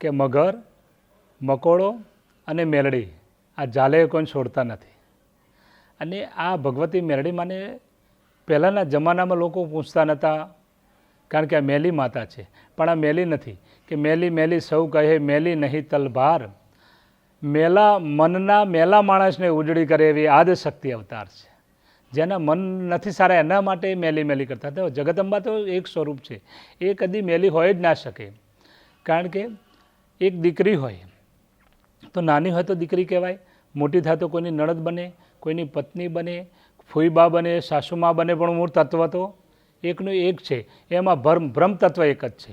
કે મગર, મકોડો અને મેલડી આ જાલે કોઈ છોડતા નથી. અને આ ભગવતી મેલડી માને પહેલાંના જમાનામાં લોકો પૂછતા નહોતા કારણ કે આ મેલી માતા છે. પણ આ મેલી નથી. કે મેલી મેલી સૌ કહે, મેલી નહીં તલભાર મેલા મનના મેલા માણસને ઉજળી કરે એવી આદ શક્તિ અવતાર છે. જેના મન નથી સારા, એના માટે મેલી મેલી કરતા. તો જગદંબા તો એક સ્વરૂપ છે. એ કદી મેલી હોય જ ના શકે. કારણ કે એક દીકરી હોય, તો નાની હોય તો દીકરી કહેવાય, મોટી થાય તો કોઈની નણદ બને, કોઈની પત્ની બને ફૂઈબા બને સાસુમા બને પણ મૂળ તત્વ તો એકનું એક છે. એમાં ભ્રમ ભ્રમ તત્વ એક જ છે.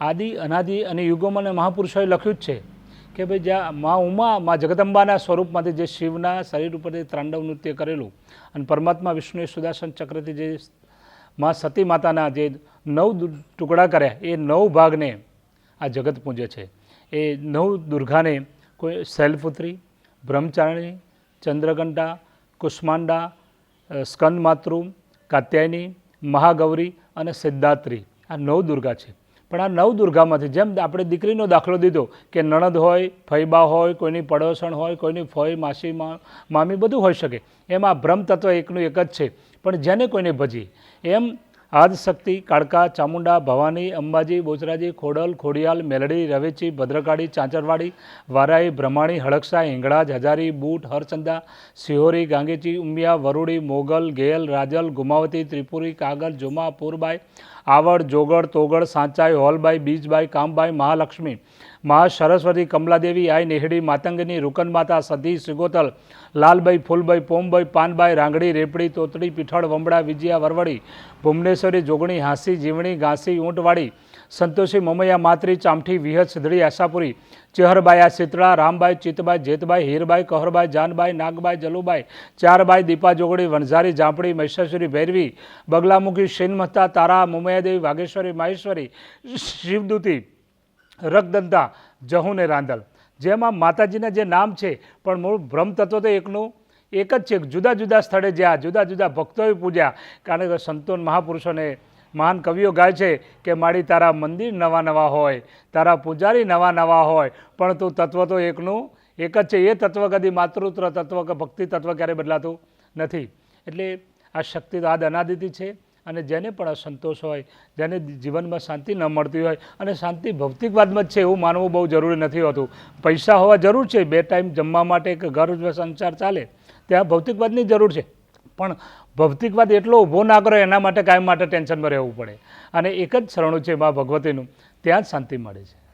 આદિ, અનાદિ અને યુગોમાં અને મહાપુરુષોએ લખ્યું જ છે કે ભાઈ જ્યાં મા ઉમા, મા જગદંબાના સ્વરૂપમાંથી જે શિવના શરીર ઉપરથી ત્રાંડવ નૃત્ય કરેલું અને પરમાત્મા વિષ્ણુએ સુદાસન ચક્રથી જે મા સતી માતાના જે નવ ટુકડા કર્યા, એ નવ ભાગને આ જગત પૂજે છે. એ નવ દુર્ગાને કોઈ શૈલપુત્રી, બ્રહ્મચારિણી, ચંદ્રઘંટા, કુષ્માંડા સ્કંદમાતૃ સ્કંદ માતૃ કાત્યાયની, મહાગૌરી અને સિદ્ધાત્રી. આ નવ દુર્ગા છે. પણ આ નવ દુર્ગામાંથી જેમ આપણે દીકરીનો દાખલો દીધો કે નણદ હોય ફૈબા હોય, કોઈની પડોસણ હોય, કોઈની ફોઈ, માસી મામી બધું હોઈ શકે. એમાં બ્રહ્મ તત્વ એકનું એક જ છે. પણ જેને કોઈને ભજી એમ આદશક્તિ, કાળકા, ચામુંડા, ભવાની, અંબાજી બોચરાજી ખોડલ, ખોડિયાલ, મેલડી, રવેચી, ભદ્રકાળી, ચાંચરવાડી, વારાઈ, બ્રહ્માણી હળકસા હિંગળાજ હજારી બૂટ, હરચંદા, સિહોરી, ગાંગેચી, ઉમિયા, વરુડી, મોગલ, ગેલ, રાજલ, ગુમાવતી, ત્રિપુરી, કાગલ, જુમા, પૂરબાઈ આવડ, જોગડ, તોગડ, સાંચાઈ, હોલબાઈ, બીજબાઈ, કામબાઈ, મહાલક્ષ્મી, મહા સરસ્વતી, કમલાદેવી, આઈ નેહડી, માતંગની રૂકનમાતા સધી સિગોતલ, લાલબાઈ, ફૂલબાઈ, પોમબાઈ, પાનબાઈ, રાંગડી, રેપડી, તોતડી, પીઠળ, વમડા, વિજયા, વરવડી, ભુવનેશ્વરી, જોગણી, હાંસી, જીવણી ઘાસી ઊંટવાડી સંતોષી મમૈયા માત્રી, ચામઠી, વિહત સિધડી આશાપુરી, ચેહરબાઈ શીતળા રામબાઈ ચિતબાઈ જેતબાઈ, હીરબાઈ, કહરબાઈ, જાનબાઈ, નાગબાઈ, જલુબાઈ, ચારબાઈ, દીપા જોગડી, વણઝારી, જાંપડી મહિષાસુરી ભૈરવી, બગલામુખી શેનમહતા તારા, મમૈયાદેવી વાગેશ્વરી માહેશ્વરી, શિવદૂતી રગદંતા જહુને રાંધલ. જેમાં માતાજીના જે નામ છે, પણ મૂળ બ્રહ્મતત્વ તો એકનું, એક જ છે જુદા જુદા સ્થળે જ્યાં જુદા જુદા ભક્તોએ પૂજ્યા. કારણ કે સંતોન મહાપુરુષોને મહાન કવિઓ ગાય છે કે મારી તારા મંદિર નવા નવા હોય, તારા પૂજારી નવા નવા હોય, પણ તું તત્વ તો એકનું, એક જ છે. એ તત્વ કદી માતૃત્વ તત્વ કે ભક્તિ તત્વ ક્યારે બદલાતું નથી. એટલે આ શક્તિ તો આદ અનાદિથી છે અને જેને પણ અસંતોષ હોય, જેને જીવનમાં શાંતિ ન મળતી હોય અને શાંતિ ભૌતિકવાદમાં જ છે એવું માનવું બહુ જરૂરી નથી હોતું. પૈસા હોવા જરૂર છે. બે ટાઈમ જમવા માટે કે ઘર સંસાર ચાલે, ત્યાં ભૌતિકવાદની જરૂર છે. પણ ભૌતિકવાદ એટલો ઊભો ના કરો, એના માટે કાયમ માટે ટેન્શનમાં રહેવું પડે. અને એક જ શરણું છે મા ભગવતીનું, ત્યાં જ શાંતિ મળે છે.